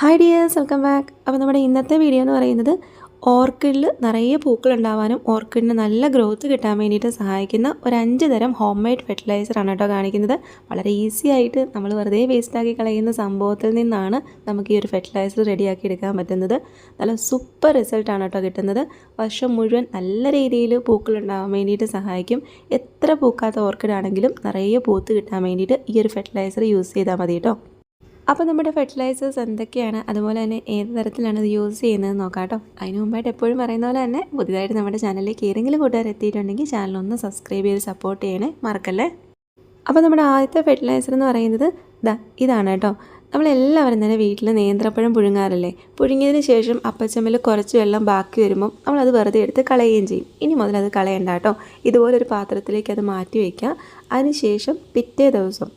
Hi dears welcome back അപ്പോൾ നമ്മുടെ ഇന്നത്തെ വീഡിയോ എന്ന് പറയുന്നത് ഓർക്കിഡിൽ നിറയെ പൂക്കൾ ഉണ്ടാവാനും ഓർക്കിഡിന് നല്ല ഗ്രോത്ത് കിട്ടാൻ വേണ്ടിയിട്ട് സഹായിക്കുന്ന ഒരു അഞ്ച് തരം ഹോം മെയ്ഡ് ഫെർട്ടിലൈസറാണ് കേട്ടോ കാണിക്കുന്നത്. വളരെ ഈസി ആയിട്ട് നമ്മൾ വെറുതെ വേസ്റ്റാക്കി കളയുന്ന സംഭവത്തിൽ നിന്നാണ് നമുക്ക് ഈ ഒരു ഫെർട്ടിലൈസർ റെഡിയാക്കി എടുക്കാൻ പറ്റുന്നത്. നല്ല സൂപ്പർ റിസൾട്ടാണ് കേട്ടോ കിട്ടുന്നത്. വർഷം മുഴുവൻ നല്ല രീതിയിൽ പൂക്കൾ ഉണ്ടാവാൻ വേണ്ടിയിട്ട് സഹായിക്കും. എത്ര പൂക്കാത്ത ഓർക്കിഡ് ആണെങ്കിലും നിറയെ പൂത്ത് കിട്ടാൻ വേണ്ടിയിട്ട് ഈ ഒരു ഫെർട്ടിലൈസർ യൂസ് ചെയ്താൽ മതി കേട്ടോ. അപ്പോൾ നമ്മുടെ ഫെർട്ടിലൈസേഴ്സ് എന്തൊക്കെയാണ്? അതുപോലെ തന്നെ ഏത് തരത്തിലാണ് ഇത് യൂസ് ചെയ്യുന്നത് നോക്കാം കേട്ടോ. അതിന് മുമ്പായിട്ട് എപ്പോഴും പറയുന്ന പോലെ തന്നെ പുതിയതായിട്ട് നമ്മുടെ ചാനലിലേക്ക് ഏതെങ്കിലും കൂട്ടുകാർ എത്തിയിട്ടുണ്ടെങ്കിൽ ചാനലൊന്ന് സബ്സ്ക്രൈബ് ചെയ്ത് സപ്പോർട്ട് ചെയ്യണേ മറക്കല്ലേ? അപ്പോൾ നമ്മുടെ ആദ്യത്തെ ഫെർട്ടിലൈസർ എന്ന് പറയുന്നത് ദാ ഇതാണ് കേട്ടോ. നമ്മളെല്ലാവരും തന്നെ വീട്ടിൽ നേന്ത്രപ്പഴം പുഴുങ്ങാറില്ലേ? പുഴുങ്ങിയതിന് ശേഷം അപ്പച്ചമ്മൽ കുറച്ച് വെള്ളം ബാക്കി വരുമ്പം നമ്മളത് വെറുതെ എടുത്ത് കളയുകയും ചെയ്യും. ഇനി മുതൽ അത് കളയണ്ട കേട്ടോ. ഇതുപോലൊരു പാത്രത്തിലേക്ക് അത് മാറ്റി വയ്ക്കുക അതിനുശേഷം പിറ്റേ ദിവസം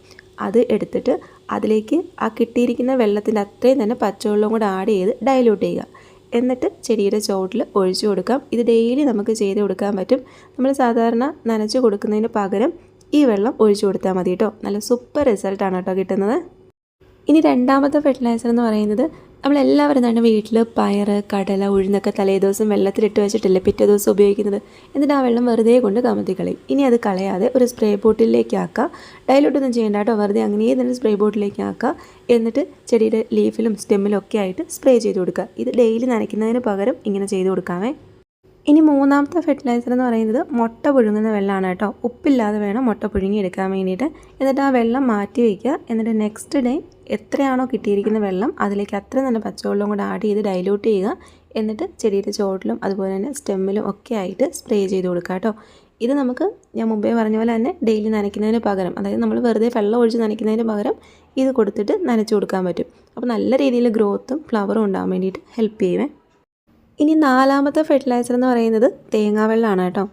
അത് എടുത്തിട്ട് അതിലേക്ക് ആ കിട്ടിയിരിക്കുന്ന വെള്ളത്തിന്റെ അത്രയും തന്നെ പച്ചവെള്ളം കൂടെ ആഡ് ചെയ്ത് ഡയലൂട്ട് ചെയ്യുക. എന്നിട്ട് ചെടിയുടെ ചോട്ടിൽ ഒഴിച്ചു കൊടുക്കാം. ഇത് ഡെയിലി നമുക്ക് ചെയ്ത് കൊടുക്കാൻ പറ്റും. നമ്മൾ സാധാരണ നനച്ചു കൊടുക്കുന്നതിന് പകരം ഈ വെള്ളം ഒഴിച്ചു കൊടുത്താൽ മതി കേട്ടോ. നല്ല സൂപ്പർ റിസൾട്ടാണ് കേട്ടോ കിട്ടുന്നത്. ഇനി രണ്ടാമത്തെ ഫെർട്ടിലൈസർ എന്ന് പറയുന്നത് നമ്മളെല്ലാവരും തന്നെ വീട്ടിൽ പയർ കടല ഉഴുന്നൊക്കെ തലേദിവസം വെള്ളത്തിലിട്ട് വെച്ചിട്ടില്ലേ പിറ്റേ ദിവസം ഉപയോഗിക്കുന്നത്. എന്നിട്ട് ആ വെള്ളം വെറുതെ കൊണ്ട് കമത്തി കളയും. ഇനി അത് കളയാതെ ഒരു സ്പ്രേ ബോട്ടിലേക്ക് ആക്കുക ഡയലോട്ടൊന്നും ചെയ്യേണ്ട കേട്ടോ. വെറുതെ അങ്ങനെ തന്നെ സ്പ്രേ ബോട്ടിലേക്ക് ആക്കുക എന്നിട്ട് ചെടിയുടെ ലീഫിലും സ്റ്റെമ്മിലും ഒക്കെ ആയിട്ട് സ്പ്രേ ചെയ്ത് കൊടുക്കുക. ഇത് ഡെയിലി നനയ്ക്കുന്നതിന് പകരം ഇങ്ങനെ ചെയ്ത് കൊടുക്കാമേ. ഇനി മൂന്നാമത്തെ ഫെർട്ടിലൈസർ എന്ന് പറയുന്നത് മുട്ട പുഴുങ്ങുന്ന വെള്ളമാണ് കേട്ടോ. ഉപ്പില്ലാതെ വേണം മുട്ട പുഴുങ്ങി എടുക്കാൻ വേണ്ടിയിട്ട്. എന്നിട്ട് ആ വെള്ളം മാറ്റി വയ്ക്കുക എന്നിട്ട് നെക്സ്റ്റ് ഡേ എത്രയാണോ കിട്ടിയിരിക്കുന്ന വെള്ളം അതിലേക്ക് അത്ര തന്നെ പച്ചവെള്ളം കൂടെ ആഡ് ചെയ്ത് ഡൈലൂട്ട് ചെയ്യുക. എന്നിട്ട് ചെടിയുടെ ചോട്ടിലും അതുപോലെ തന്നെ സ്റ്റെമ്മിലും ഒക്കെ ആയിട്ട് സ്പ്രേ ചെയ്ത് കൊടുക്കുക കേട്ടോ. ഇത് നമുക്ക് ഞാൻ മുമ്പേ പറഞ്ഞ പോലെ തന്നെ ഡെയിലി നനയ്ക്കുന്നതിന് പകരം അതായത് നമ്മൾ വെറുതെ വെള്ളം ഒഴിച്ച് നനയ്ക്കുന്നതിന് പകരം ഇത് കൊടുത്തിട്ട് നനച്ചു കൊടുക്കാൻ പറ്റും. അപ്പോൾ നല്ല രീതിയിൽ ഗ്രോത്തും ഫ്ലവറും ഉണ്ടാകാൻ വേണ്ടിയിട്ട് ഹെൽപ്പ് ചെയ്യുമേ ഇനി നാലാമത്തെ ഫെർട്ടിലൈസർ എന്ന് പറയുന്നത് തേങ്ങാവെള്ളമാണ് കേട്ടോ.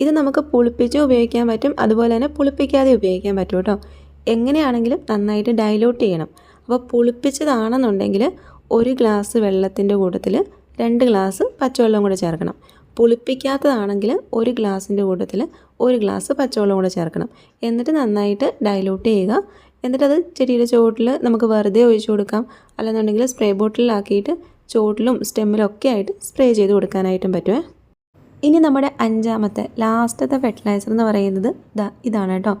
ഇത് നമുക്ക് പുളിപ്പിച്ച് ഉപയോഗിക്കാൻ പറ്റും. അതുപോലെ തന്നെ പുളിപ്പിക്കാതെ ഉപയോഗിക്കാൻ പറ്റും കേട്ടോ. എങ്ങനെയാണെങ്കിലും നന്നായിട്ട് ഡൈലൂട്ട് ചെയ്യണം. അപ്പോൾ പുളിപ്പിച്ചതാണെന്നുണ്ടെങ്കിൽ ഒരു ഗ്ലാസ് വെള്ളത്തിന്റെ കൂട്ടത്തിൽ രണ്ട് ഗ്ലാസ് പച്ചവെള്ളം കൂടെ ചേർക്കണം. പുളിപ്പിക്കാത്തതാണെങ്കിൽ ഒരു ഗ്ലാസിന്റെ കൂട്ടത്തിൽ ഒരു ഗ്ലാസ് പച്ചവെള്ളം കൂടെ ചേർക്കണം. എന്നിട്ട് നന്നായിട്ട് ഡൈലൂട്ട് ചെയ്യുക. എന്നിട്ടത് ചെടിയുടെ ചുവട്ടിൽ നമുക്ക് വെറുതെ ഒഴിച്ചു കൊടുക്കാം. അല്ലെന്നുണ്ടെങ്കിൽ സ്പ്രേ ബോട്ടിലാക്കിയിട്ട് ചുവട്ടിലും സ്റ്റെമ്മിലും ഒക്കെ ആയിട്ട് സ്പ്രേ ചെയ്ത് കൊടുക്കാനായിട്ടും പറ്റുമേ ഇനി നമ്മുടെ അഞ്ചാമത്തെ ലാസ്റ്റത്തെ ഫെർട്ടിലൈസർ എന്ന് പറയുന്നത് ഇതാ ഇതാണ് കേട്ടോ.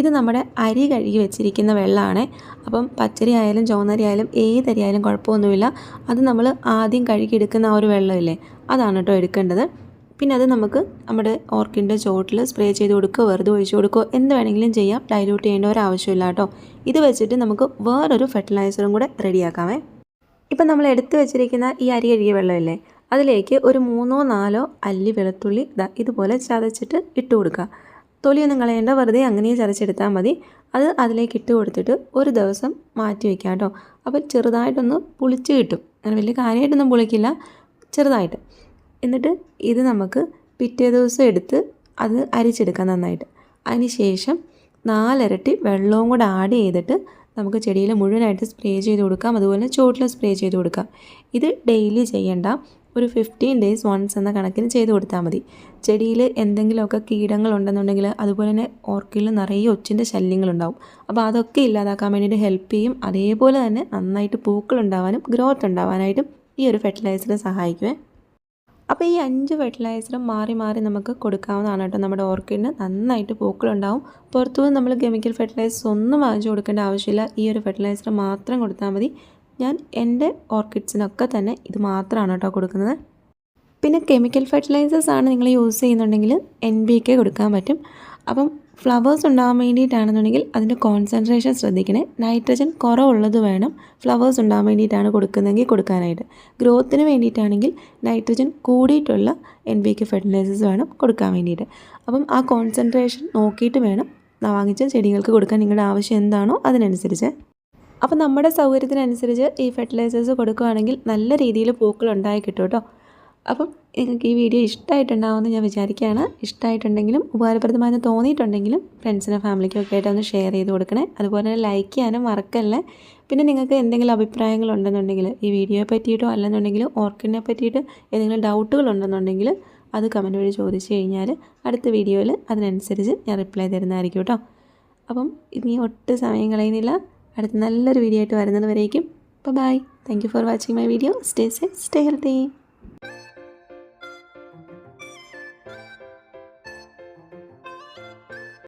ഇത് നമ്മുടെ അരി കഴുകി വെച്ചിരിക്കുന്ന വെള്ളമാണ് അപ്പം പച്ചരി ആയാലും ചുവന്നരി ആയാലും ഏതരി ആയാലും കുഴപ്പമൊന്നുമില്ല. അത് നമ്മൾ ആദ്യം കഴുകിയെടുക്കുന്ന ആ ഒരു വെള്ളമില്ലേ അതാണ് കേട്ടോ എടുക്കേണ്ടത്. പിന്നെ അത് നമുക്ക് നമ്മുടെ ഓർക്കിഡിന്റെ ചോട്ടിൽ സ്പ്രേ ചെയ്ത് കൊടുക്കുക വെറുതെ ഒഴിച്ചു കൊടുക്കുക എന്ത് വേണമെങ്കിലും ചെയ്യാം. ഡൈല്യൂട്ട് ചെയ്യേണ്ട ഒരു ആവശ്യമില്ല കേട്ടോ. ഇത് വെച്ചിട്ട് നമുക്ക് വേറൊരു ഫെർട്ടിലൈസറും കൂടെ റെഡിയാക്കാമേ ഇപ്പം നമ്മൾ എടുത്തു വെച്ചിരിക്കുന്ന ഈ അരി കഴുകിയ വെള്ളമില്ലേ അതിലേക്ക് ഒരു മൂന്നോ നാലോ അല്ലി വെളുത്തുള്ളി ഇതാ ഇതുപോലെ ചതച്ചിട്ട് ഇട്ട് കൊടുക്കുക. തൊലിയൊന്നും കളയേണ്ട വെറുതെ അങ്ങനെ ചതച്ചെടുത്താൽ മതി. അത് അതിലേക്ക് ഇട്ട് കൊടുത്തിട്ട് ഒരു ദിവസം മാറ്റി വയ്ക്കാം കേട്ടോ. അപ്പോൾ ചെറുതായിട്ടൊന്ന് പുളിച്ച് കിട്ടും. അങ്ങനെ വലിയ കാര്യമായിട്ടൊന്നും പുളിക്കില്ല ചെറുതായിട്ട്. എന്നിട്ട് ഇത് നമുക്ക് പിറ്റേ ദിവസം എടുത്ത് അത് അരിച്ചെടുക്കാം നന്നായിട്ട്. അതിന് ശേഷം നാലിരട്ടി വെള്ളവും കൂടെ ആഡ് ചെയ്തിട്ട് നമുക്ക് ചെടിയിൽ മുഴുവനായിട്ട് സ്പ്രേ ചെയ്ത് കൊടുക്കാം. അതുപോലെ ചുവട്ടിൽ സ്പ്രേ ചെയ്ത് കൊടുക്കാം. ഇത് ഡെയിലി ചെയ്യേണ്ട. ഒരു ഫിഫ്റ്റീൻ ഡേയ്സ് വൺസ് എന്ന കണക്കിൽ ചെയ്ത് കൊടുത്താൽ മതി. ചെടിയിൽ എന്തെങ്കിലുമൊക്കെ കീടങ്ങളുണ്ടെന്നുണ്ടെങ്കിൽ അതുപോലെ തന്നെ ഓർക്കിഡിൽ നിറയെ ഒച്ചിന്റെ ശല്യങ്ങളുണ്ടാവും. അപ്പോൾ അതൊക്കെ ഇല്ലാതാക്കാൻ വേണ്ടിയിട്ട് ഹെൽപ്പ് ചെയ്യും. അതേപോലെ തന്നെ നന്നായിട്ട് പൂക്കൾ ഉണ്ടാവാനും ഗ്രോത്ത് ഉണ്ടാവാനായിട്ടും ഈ ഒരു ഫെർട്ടിലൈസർ സഹായിക്കുമേ അപ്പോൾ ഈ അഞ്ച് ഫെർട്ടിലൈസറും മാറി മാറി നമുക്ക് കൊടുക്കാവുന്നതാണ് കേട്ടോ. നമ്മുടെ ഓർക്കിഡിന് നന്നായിട്ട് പൂക്കളുണ്ടാവും. പുറത്തുനിന്ന് നമ്മൾ കെമിക്കൽ ഫെർട്ടിലൈസേഴ്സ് ഒന്നും വാങ്ങിച്ചു കൊടുക്കേണ്ട ആവശ്യമില്ല. ഈ ഒരു ഫെർട്ടിലൈസർ മാത്രം കൊടുത്താൽ മതി. ഞാൻ എന്റെ ഓർക്കിഡ്സിനൊക്കെ തന്നെ ഇത് മാത്രമാണ് കേട്ടോ കൊടുക്കുന്നത്. പിന്നെ കെമിക്കൽ ഫെർട്ടിലൈസേഴ്സ് ആണ് നിങ്ങൾ യൂസ് ചെയ്യുന്നുണ്ടെങ്കിൽ എൻ ബി കെ കൊടുക്കാൻ പറ്റും. അപ്പം ഫ്ലവേഴ്സ് ഉണ്ടാകാൻ വേണ്ടിയിട്ടാണെന്നുണ്ടെങ്കിൽ അതിന്റെ കോൺസെൻട്രേഷൻ ശ്രദ്ധിക്കണേ. നൈട്രജൻ കുറവുള്ളത് വേണം ഫ്ലവേഴ്സ് ഉണ്ടാകാൻ വേണ്ടിയിട്ടാണ് കൊടുക്കുന്നതെങ്കിൽ കൊടുക്കാനായിട്ട്. ഗ്രോത്തിന് വേണ്ടിയിട്ടാണെങ്കിൽ നൈട്രജൻ കൂടിയിട്ടുള്ള എൻ ബി കെ ഫെർട്ടിലൈസേഴ്സ് വേണം കൊടുക്കാൻ വേണ്ടിയിട്ട്. അപ്പം ആ കോൺസെൻട്രേഷൻ നോക്കിയിട്ട് വേണം വാങ്ങിച്ച ചെടികൾക്ക് കൊടുക്കാൻ നിങ്ങളുടെ ആവശ്യം എന്താണോ അതിനനുസരിച്ച്. അപ്പം നമ്മുടെ സൗകര്യത്തിനനുസരിച്ച് ഈ ഫെർട്ടിലൈസേഴ്സ് കൊടുക്കുകയാണെങ്കിൽ നല്ല രീതിയിൽ പൂക്കൾ ഉണ്ടായി കിട്ടും കേട്ടോ. അപ്പം നിങ്ങൾക്ക് ഈ വീഡിയോ ഇഷ്ടമായിട്ടുണ്ടാവുമെന്ന് ഞാൻ വിചാരിക്കുകയാണ്. ഇഷ്ടമായിട്ടുണ്ടെങ്കിലും ഉപകാരപ്രദമായെന്ന് തോന്നിയിട്ടുണ്ടെങ്കിലും ഫ്രണ്ട്സിനും ഫാമിലിക്കും ഒക്കെ ആയിട്ട് ഒന്ന് ഷെയർ ചെയ്ത് കൊടുക്കണേ. അതുപോലെ തന്നെ ലൈക്ക് ചെയ്യാനും മറക്കല്ലേ. പിന്നെ നിങ്ങൾക്ക് എന്തെങ്കിലും അഭിപ്രായങ്ങൾ ഉണ്ടെന്നുണ്ടെങ്കിൽ ഈ വീഡിയോയെ പറ്റിയിട്ടോ അല്ലെന്നുണ്ടെങ്കിൽ ഓർക്കിഡിനെ പറ്റിയിട്ട് എന്തെങ്കിലും ഡൗട്ടുകൾ ഉണ്ടെന്നുണ്ടെങ്കിൽ അത് കമന്റ് വഴി ചോദിച്ചു കഴിഞ്ഞാൽ അടുത്ത വീഡിയോയിൽ അതിനനുസരിച്ച് ഞാൻ റിപ്ലൈ തരുന്നതായിരിക്കും കേട്ടോ. അപ്പം ഇനി ഒട്ടും സമയം കളയുന്നില്ല. അടുത്ത നല്ലൊരു വീഡിയോ ആയിട്ട് വരുന്നത് വരേക്കും. Bye thank you for watching my video stay safe stay healthy